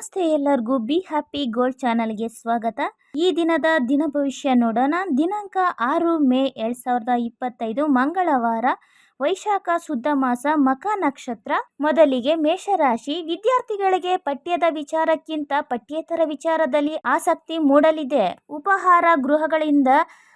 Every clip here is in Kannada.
ನಮಸ್ತೆ ಎಲ್ಲರಿಗೂ ಬಿ ಹ್ಯಾಪಿ ಗೋಲ್ಡ್ ಚಾನಲ್ಗೆ ಸ್ವಾಗತ. ಈ ದಿನದ ದಿನ ಭವಿಷ್ಯ ನೋಡೋಣ. ದಿನಾಂಕ ಆರು ಮೇ ಎರಡ್ ಸಾವಿರದ ಇಪ್ಪತ್ತೈದು ಮಂಗಳವಾರ. ವೈಶಾಖ, ಶುದ್ಧ ಮಾಸ, ಮಕ ನಕ್ಷತ್ರ. ಮೊದಲಿಗೆ ಮೇಷರಾಶಿ. ವಿದ್ಯಾರ್ಥಿಗಳಿಗೆ ಪಠ್ಯದ ವಿಚಾರಕ್ಕಿಂತ ಪಠ್ಯೇತರ ವಿಚಾರದಲ್ಲಿ ಆಸಕ್ತಿ ಮೂಡಲಿದೆ. ಉಪಹಾರ ಗೃಹಗಳಿಂದ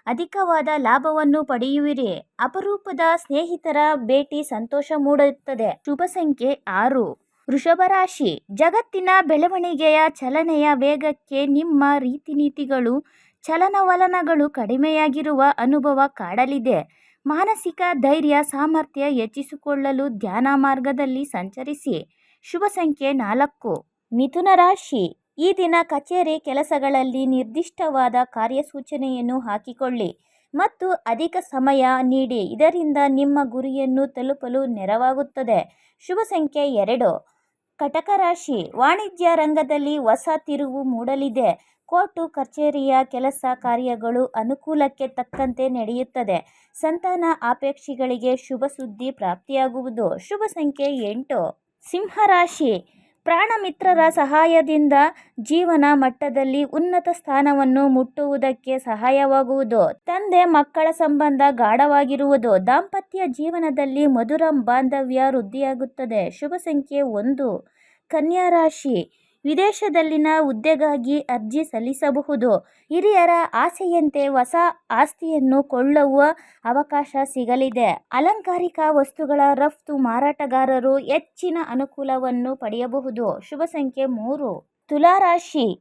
ಅಧಿಕವಾದ ಲಾಭವನ್ನು ಪಡೆಯುವಿರಿ. ಅಪರೂಪದ ಸ್ನೇಹಿತರ ಭೇಟಿ ಸಂತೋಷ ಮೂಡುತ್ತದೆ. ಶುಭ ಸಂಖ್ಯೆ ಆರು. ವೃಷಭ ರಾಶಿ. ಜಗತ್ತಿನ ಬೆಳವಣಿಗೆಯ ಚಲನೆಯ ವೇಗಕ್ಕೆ ನಿಮ್ಮ ರೀತಿನೀತಿಗಳು, ಚಲನವಲನಗಳು ಕಡಿಮೆಯಾಗಿರುವ ಅನುಭವ ಕಾಡಲಿದೆ. ಮಾನಸಿಕ ಧೈರ್ಯ, ಸಾಮರ್ಥ್ಯ ಹೆಚ್ಚಿಸಿಕೊಳ್ಳಲು ಧ್ಯಾನ ಮಾರ್ಗದಲ್ಲಿ ಸಂಚರಿಸಿ. ಶುಭ ಸಂಖ್ಯೆ ನಾಲ್ಕು. ಮಿಥುನ ರಾಶಿ. ಈ ದಿನ ಕಚೇರಿ ಕೆಲಸಗಳಲ್ಲಿ ನಿರ್ದಿಷ್ಟವಾದ ಕಾರ್ಯಸೂಚನೆಯನ್ನು ಹಾಕಿಕೊಳ್ಳಿ ಮತ್ತು ಅಧಿಕ ಸಮಯ ನೀಡಿ. ಇದರಿಂದ ನಿಮ್ಮ ಗುರಿಯನ್ನು ತಲುಪಲು ನೆರವಾಗುತ್ತದೆ. ಶುಭ ಸಂಖ್ಯೆ ಎರಡು. ಕಟಕ ರಾಶಿ ವಾಣಿಜ್ಯ ರಂಗದಲ್ಲಿ ಹೊಸ ತಿರುವು ಮೂಡಲಿದೆ. ಕೋರ್ಟು, ಕಚೇರಿಯ ಕೆಲಸ ಕಾರ್ಯಗಳು ಅನುಕೂಲಕ್ಕೆ ತಕ್ಕಂತೆ ನಡೆಯುತ್ತದೆ. ಸಂತಾನ ಆಪೇಕ್ಷಿಗಳಿಗೆ ಶುಭ ಸುದ್ದಿ ಪ್ರಾಪ್ತಿಯಾಗುವುದು. ಶುಭ ಸಂಖ್ಯೆ ಎಂಟು. ಸಿಂಹರಾಶಿ ಪ್ರಾಣಮಿತ್ರರ ಸಹಾಯದಿಂದ ಜೀವನ ಮಟ್ಟದಲ್ಲಿ ಉನ್ನತ ಸ್ಥಾನವನ್ನು ಮುಟ್ಟುವುದಕ್ಕೆ ಸಹಾಯವಾಗುವುದು. ತಂದೆ ಮಕ್ಕಳ ಸಂಬಂಧ ಗಾಢವಾಗಿರುವುದು ದಾಂಪತ್ಯ ಜೀವನದಲ್ಲಿ ಮಧುರ ಬಾಂಧವ್ಯ ವೃದ್ಧಿಯಾಗುತ್ತದೆ. ಶುಭ ಸಂಖ್ಯೆ ಒಂದು. ಕನ್ಯಾ ರಾಶಿ. ವಿದೇಶದಲ್ಲಿನ ಹುದ್ದೆಗಾಗಿ ಅರ್ಜಿ ಸಲ್ಲಿಸಬಹುದು. ಹಿರಿಯರ ಆಸೆಯಂತೆ ಹೊಸ ಆಸ್ತಿಯನ್ನು ಕೊಳ್ಳುವ ಅವಕಾಶ ಸಿಗಲಿದೆ. ಅಲಂಕಾರಿಕ ವಸ್ತುಗಳ ರಫ್ತು ಮಾರಾಟಗಾರರು ಹೆಚ್ಚಿನ ಅನುಕೂಲವನ್ನು ಪಡೆಯಬಹುದು. ಶುಭ ಸಂಖ್ಯೆ ಮೂರು. ತುಲಾರಾಶಿ.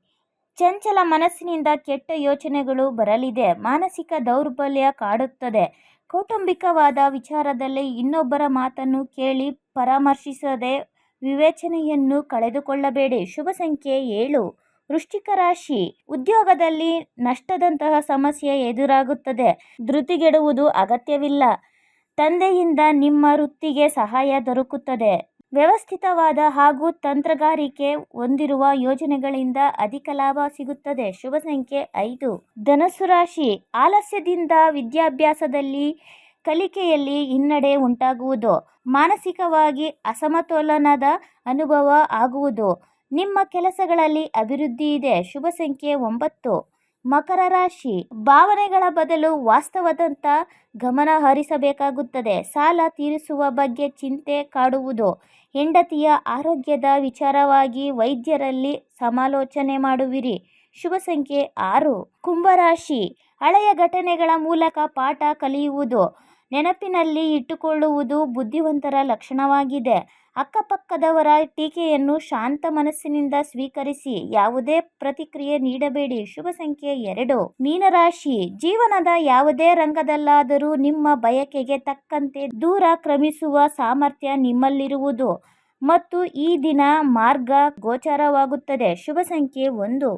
ಚಂಚಲ ಮನಸ್ಸಿನಿಂದ ಕೆಟ್ಟ ಯೋಚನೆಗಳು ಬರಲಿದೆ. ಮಾನಸಿಕ ದೌರ್ಬಲ್ಯ ಕಾಡುತ್ತದೆ. ಕೌಟುಂಬಿಕವಾದ ವಿಚಾರದಲ್ಲಿ ಇನ್ನೊಬ್ಬರ ಮಾತನ್ನು ಕೇಳಿ ಪರಾಮರ್ಶಿಸದೆ ವಿವೇಚನೆಯನ್ನು ಕಳೆದುಕೊಳ್ಳಬೇಡಿ. ಶುಭ ಸಂಖ್ಯೆ ಏಳು. ವೃಶ್ಚಿಕ ರಾಶಿ. ಉದ್ಯೋಗದಲ್ಲಿ ನಷ್ಟದಂತಹ ಸಮಸ್ಯೆ ಎದುರಾಗುತ್ತದೆ. ಧೃತಿಗೆಡುವುದು ಅಗತ್ಯವಿಲ್ಲ. ತಂದೆಯಿಂದ ನಿಮ್ಮ ವೃತ್ತಿಗೆ ಸಹಾಯ ದೊರಕುತ್ತದೆ. ವ್ಯವಸ್ಥಿತವಾದ ಹಾಗೂ ತಂತ್ರಗಾರಿಕೆ ಹೊಂದಿರುವ ಯೋಜನೆಗಳಿಂದ ಅಧಿಕ ಲಾಭ ಸಿಗುತ್ತದೆ. ಶುಭ ಸಂಖ್ಯೆ ಐದು. ಧನಸ್ಸು ರಾಶಿ. ಆಲಸ್ಯದಿಂದ ವಿದ್ಯಾಭ್ಯಾಸದಲ್ಲಿ ಕಲಿಕೆಯಲ್ಲಿ ಹಿನ್ನಡೆ ಉಂಟಾಗುವುದು. ಮಾನಸಿಕವಾಗಿ ಅಸಮತೋಲನದ ಅನುಭವ ಆಗುವುದು. ನಿಮ್ಮ ಕೆಲಸಗಳಲ್ಲಿ ಅಭಿವೃದ್ಧಿ ಇದೆ. ಶುಭ ಸಂಖ್ಯೆ ಒಂಬತ್ತು. ಮಕರ ರಾಶಿ. ಭಾವನೆಗಳ ಬದಲು ವಾಸ್ತವದಂತ ಗಮನ ಹರಿಸಬೇಕಾಗುತ್ತದೆ. ಸಾಲ ತೀರಿಸುವ ಬಗ್ಗೆ ಚಿಂತೆ ಕಾಡುವುದು. ಹೆಂಡತಿಯ ಆರೋಗ್ಯದ ವಿಚಾರವಾಗಿ ವೈದ್ಯರಲ್ಲಿ ಸಮಾಲೋಚನೆ ಮಾಡುವಿರಿ. ಶುಭ ಸಂಖ್ಯೆ ಆರು. ಕುಂಭರಾಶಿ ಹಳೆಯ ಘಟನೆಗಳ ಮೂಲಕ ಪಾಠ ಕಲಿಯುವುದು. ನೆನಪಿನಲ್ಲಿ ಇಟ್ಟುಕೊಳ್ಳುವುದು ಬುದ್ಧಿವಂತರ ಲಕ್ಷಣವಾಗಿದೆ. ಅಕ್ಕಪಕ್ಕದವರ ಟೀಕೆಯನ್ನು ಶಾಂತ ಮನಸ್ಸಿನಿಂದ ಸ್ವೀಕರಿಸಿ, ಯಾವುದೇ ಪ್ರತಿಕ್ರಿಯೆ ನೀಡಬೇಡಿ. ಶುಭ ಸಂಖ್ಯೆ ಎರಡು. ಮೀನರಾಶಿ. ಜೀವನದ ಯಾವುದೇ ರಂಗದಲ್ಲಾದರೂ ನಿಮ್ಮ ಬಯಕೆಗೆ ತಕ್ಕಂತೆ ದೂರ ಕ್ರಮಿಸುವ ಸಾಮರ್ಥ್ಯ ನಿಮ್ಮಲ್ಲಿರುವುದು ಮತ್ತು ಈ ದಿನ ಮಾರ್ಗ ಗೋಚರವಾಗುತ್ತದೆ. ಶುಭ ಸಂಖ್ಯೆ ಒಂದು.